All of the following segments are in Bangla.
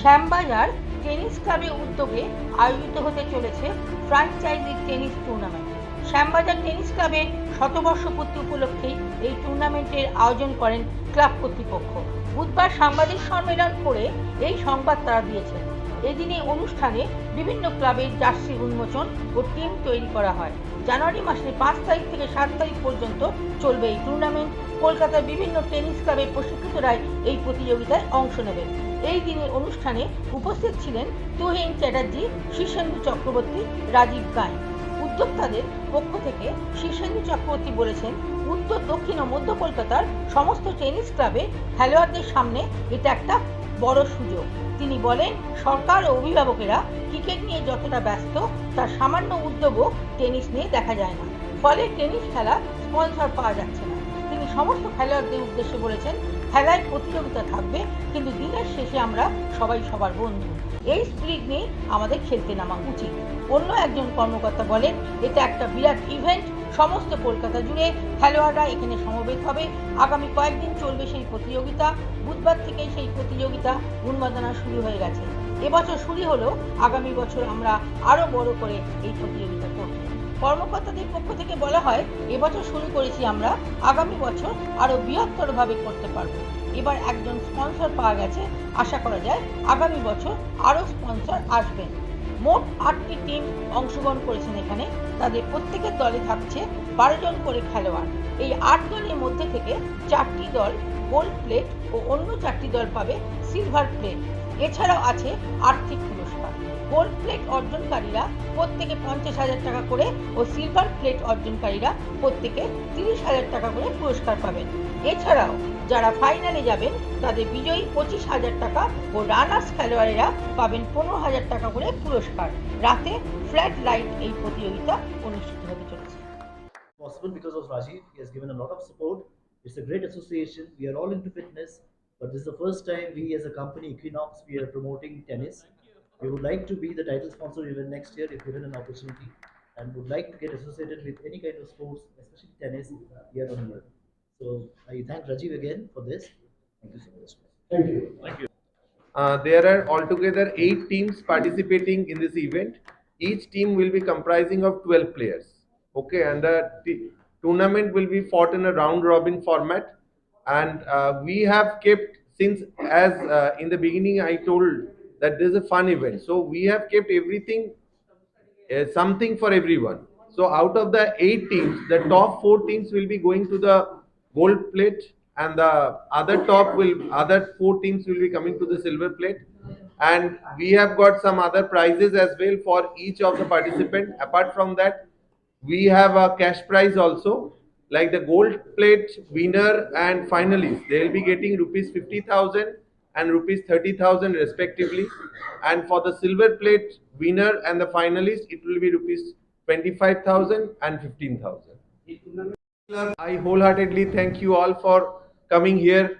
শ্যামবাজার টেনিস ক্লাবের উদ্যোগে আয়োজিত হতে চলেছে franchise tennis tournament Shyambazar tennis ক্লাবের শতবর্ষপূর্তি উপলক্ষে এই টুর্নামেন্টের আয়োজন করেন ক্লাব কর্তৃপক্ষ। বুধবার সাংবাদিক সম্মেলন করে এই সংবাদ তারা দিয়েছেন। এদিনে অনুষ্ঠানে বিভিন্ন ক্লাবের জার্সি উন্মোচন ও টিম তৈরি করা হয়। জানুয়ারি মাসের পাঁচ তারিখ থেকে সাত তারিখ পর্যন্ত চলবে এই টুর্নামেন্ট কলকাতার বিভিন্ন টেনিস ক্লাবের প্রশিক্ষিতরাই এই প্রতিযোগিতায় অংশ নেবেন। এই দিনের অনুষ্ঠানে উপস্থিত ছিলেন তুহিন চ্যাটার্জি, শীর্ষেন্দু চক্রবর্তী, রাজীব গাইন উদ্যোক্তাদের পক্ষ থেকে শীর্ষেন্দু চক্রবর্তী বলেছেন, উত্তর, দক্ষিণ ও মধ্য কলকাতার সমস্ত টেনিস ক্লাবে খেলোয়াড়দের সামনে এটা একটা বড় সুযোগ। তিনি বলেন, সরকার ও অভিভাবকেরা ক্রিকেট নিয়ে যতটা ব্যস্ত, তার সামান্য উদ্যোগও টেনিস নিয়ে দেখা যায় না। ফলে টেনিস খেলা স্পন্সর পাওয়া যাচ্ছে না। তিনি সমস্ত খেলোয়াড়দের উদ্দেশ্যে বলেছেন, খেলায় প্রতিযোগিতা থাকবে, কিন্তু দিনের শেষে আমরা সবাই সবার বন্ধু। এই স্পিরিট নিয়ে আমাদের খেলতে নামা উচিত। অন্য একজন কর্মকর্তা বলেন, এটা একটা বিরাট ইভেন্ট সমস্ত কলকাতা জুড়ে খেলোয়াড়রা এখানে সমবেত হবে। আগামী কয়েকদিন চলবে সেই প্রতিযোগিতা। বুধবার থেকে সেই প্রতিযোগিতা উন্মাদনা শুরু হয়ে গেছে। এবছর শুরু হলেও আগামী বছর আমরা আরও বড় করে এই প্রতিযোগিতা করব। কর্মকর্তাদের পক্ষ থেকে বলা হয়, এবছর শুরু করেছি আমরা, আগামী বছর আরও বৃহত্তরভাবে করতে পারব। এবার একজন স্পন্সর পাওয়া গেছে। আশা করা যায় আগামী বছর আরও স্পন্সর আসবেন মোট আটটি টিম অংশগ্রহণ করেছেন এখানে। তাদের প্রত্যেকের দলে থাকছে বারো জন করে খেলোয়াড়। এই আট দলের মধ্যে থেকে চারটি দল গোল্ড প্লেট ও অন্য চারটি দল পাবে সিলভার প্লেট এছাড়াও আছে আর্থিক পুরস্কার। গোল্ড প্লেট অর্জনকারীরা প্রত্যেকে পঞ্চাশ হাজার টাকা করে ও সিলভার প্লেট অর্জনকারীরা প্রত্যেকে তিরিশ হাজার টাকা করে পুরস্কার পাবেন এছাড়াও যারা ফাইনালে যাবেন তাদের বিজয়ী পঁচিশ হাজার টাকা ও রানার্স খেলোয়াড়েরা পাবেন পনেরো হাজার টাকা করে পুরস্কার রাতে ফ্ল্যাট লাইট এই প্রতিযোগিতা অনুষ্ঠিত হতে চলেছে because of Rajiv. He has given a lot of support. It's a great association. We are all into fitness, but this is the first time we, as a company, Equinox, we are promoting tennis. We would like to be the title sponsor even next year if given an opportunity, and would like to get associated with any kind of sports, especially tennis, year on year. So I thank Rajiv again for this. Thank you so much. thank Uh, there are altogether eight teams participating in this event. Each team will be comprising of 12 players. Okay, and the t- tournament will be fought in a round robin format. And uh, we have kept, since as uh, in the beginning I told that a fun event, so we have kept everything uh, something for everyone. So out of the eight teams, the top four teams will be going to the gold plate, and the other top will other four teams will be coming to the silver plate. And we have got some other prizes as well for each of the participant. Apart from that, we have a cash prize also. Like the gold plate winner and finalists, they will be getting rupees fifty thousand and rupees 30,000 respectively. And for the silver plate winner and the finalist, it will be rupees 25,000 and 15,000. I wholeheartedly thank you all for coming here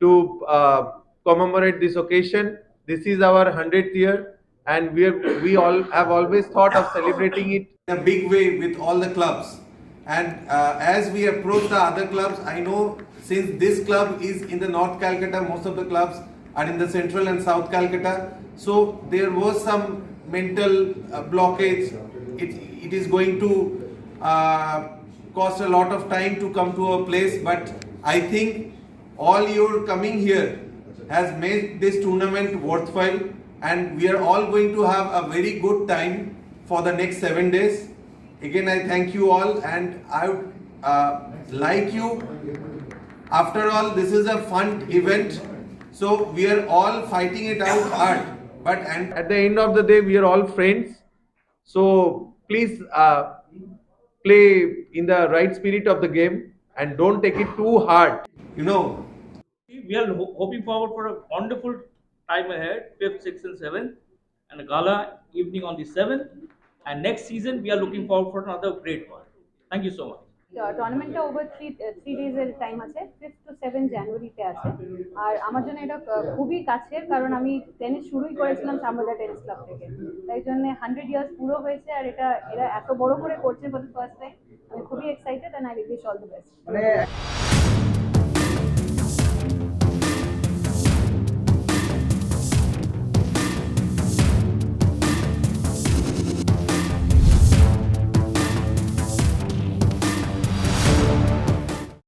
to uh, commemorate this occasion. This is our 100th year and we, are, we all have always thought of celebrating it in a big way with all the clubs. And uh, as we approach the other clubs, I know since this club is in the North Calcutta, most of the clubs are in the Central and South Calcutta. So there was some mental uh, blockage. It, it is going to uh, cost a lot of time to come to a place, but I think all your coming here has made this tournament worthwhile and we are all going to have a very good time for the next seven days. Again, I thank you all and I would uh, like you. After all, this is a fun event, so we are all fighting it out hard. But and at the end of the day we are all friends so please uh, play in the right spirit of the game and don't take it too hard you know, We are ho- hoping forward for a wonderful time ahead, 5th, 6th, and 7th, and a gala evening on the 7th. And next season, we are looking forward for another great one. Thank you so much. টুর্নামেন্টটা ওভার থ্রি থ্রি ডেজের টাইম আছে ফিফথ টু সেভেন জানুয়ারিতে আছে। আর আমার জন্য এটা খুবই কাছের, কারণ আমি টেনিস শুরুই করেছিলাম শ্যামবাজার টেনিস ক্লাব থেকে। তাই জন্য হান্ড্রেড ইয়ার্স পুরো হয়েছে, আর এটা, এরা এত বড় করে করছে ফর দ্য ফার্স্ট টাইম আমি খুবই excited and I wish all the best